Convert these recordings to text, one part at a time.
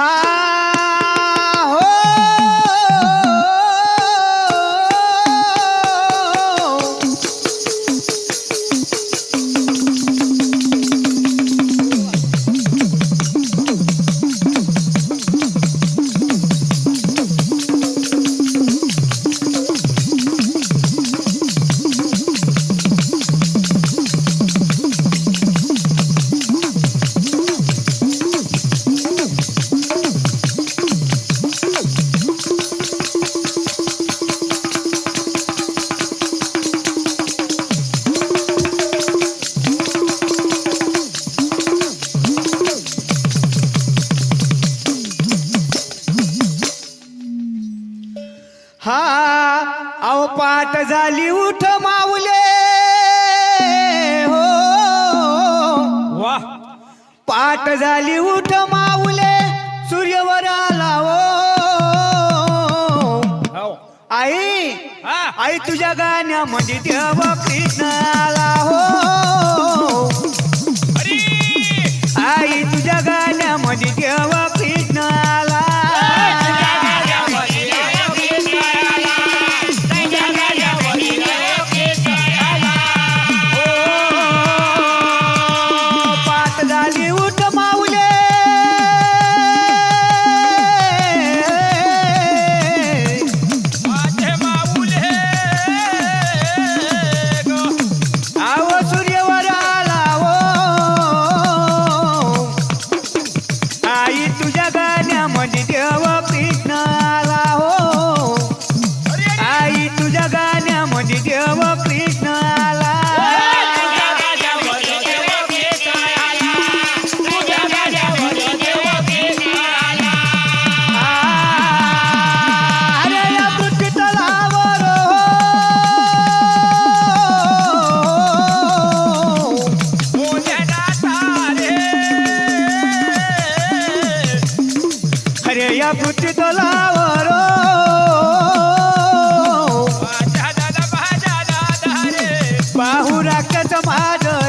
high आई तुझ्या गाण्यामध्ये देव कृष्णाला हो. हो, हो. रख समाज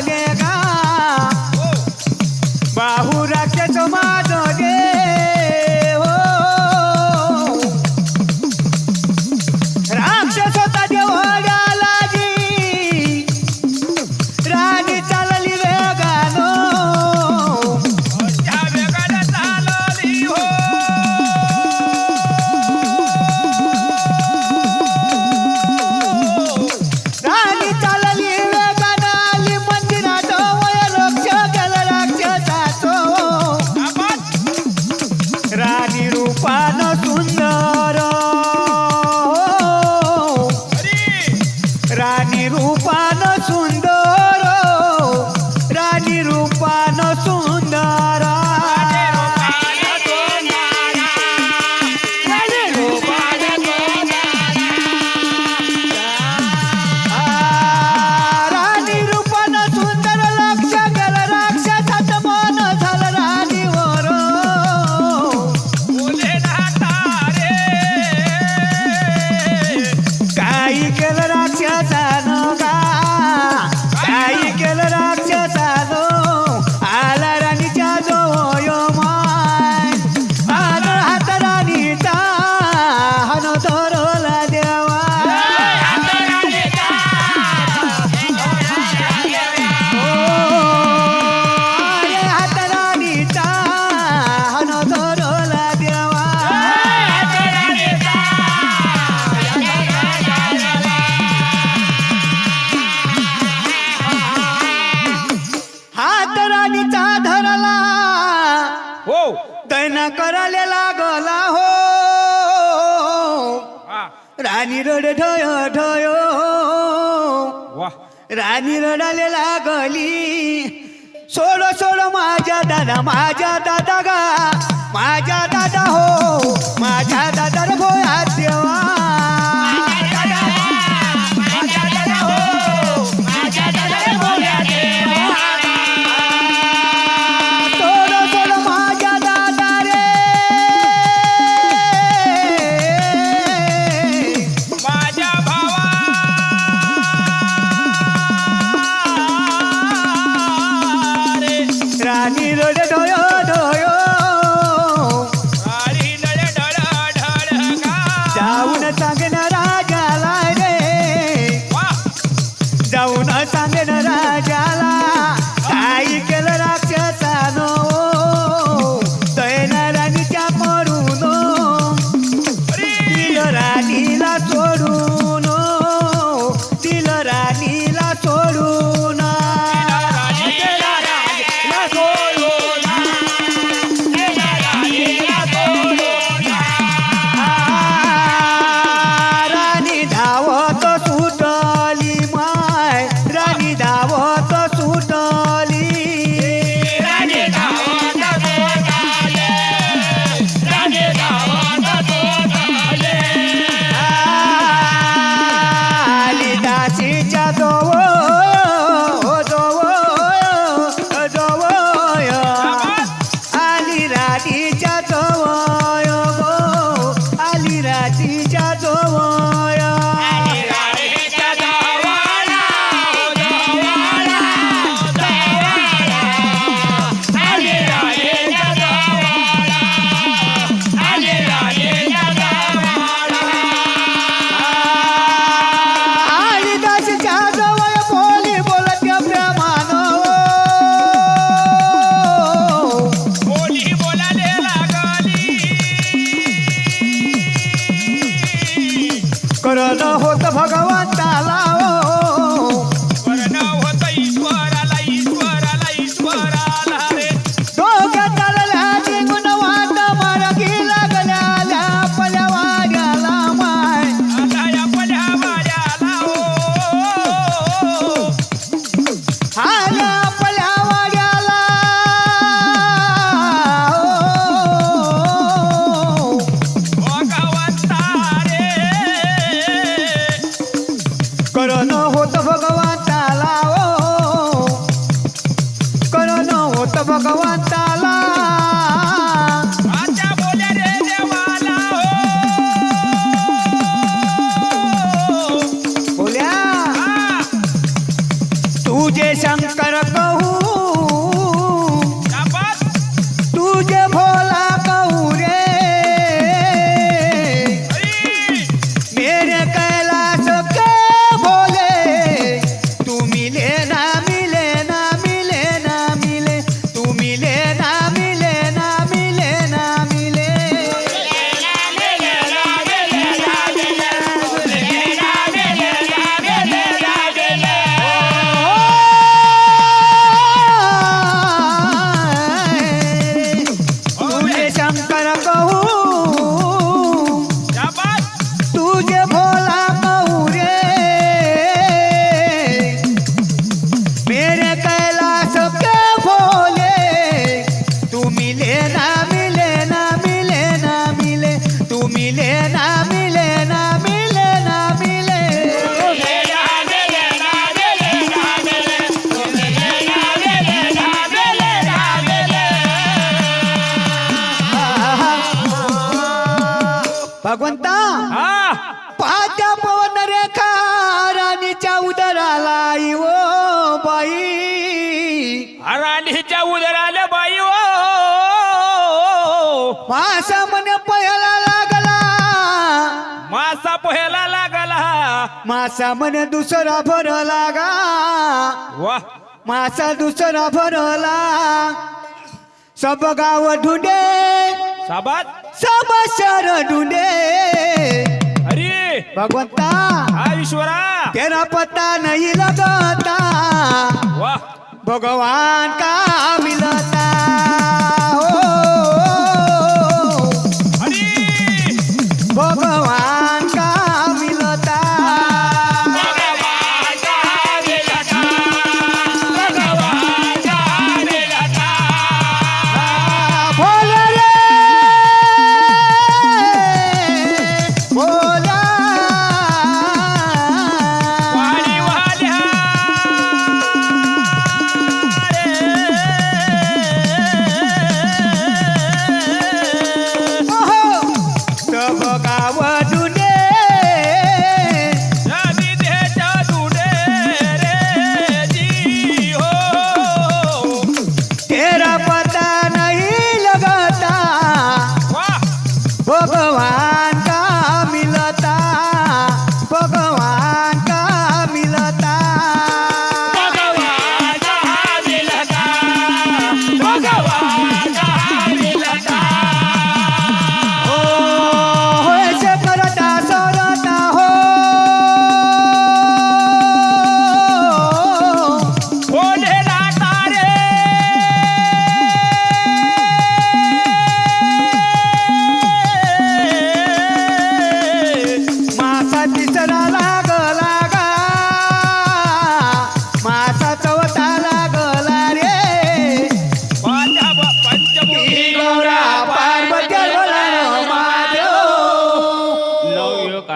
कराले लागला हो. राणी रड ढय ढय. राणी रडाले लागली. सोड सोड माझ्या दादा माझ्या दादा गा. मासा मन पयाला लागला. मासा पोह्याला लागला. मासा मन दुसरा भर लागा. वा. मासा दुसरा भरला सब गाव ढुंडे सबात सब शहर ढुंडे अरे. भगवंता. हा ईश्वरा. तेरा पत्ता नाही लगता. वा. भगवान का मिलता?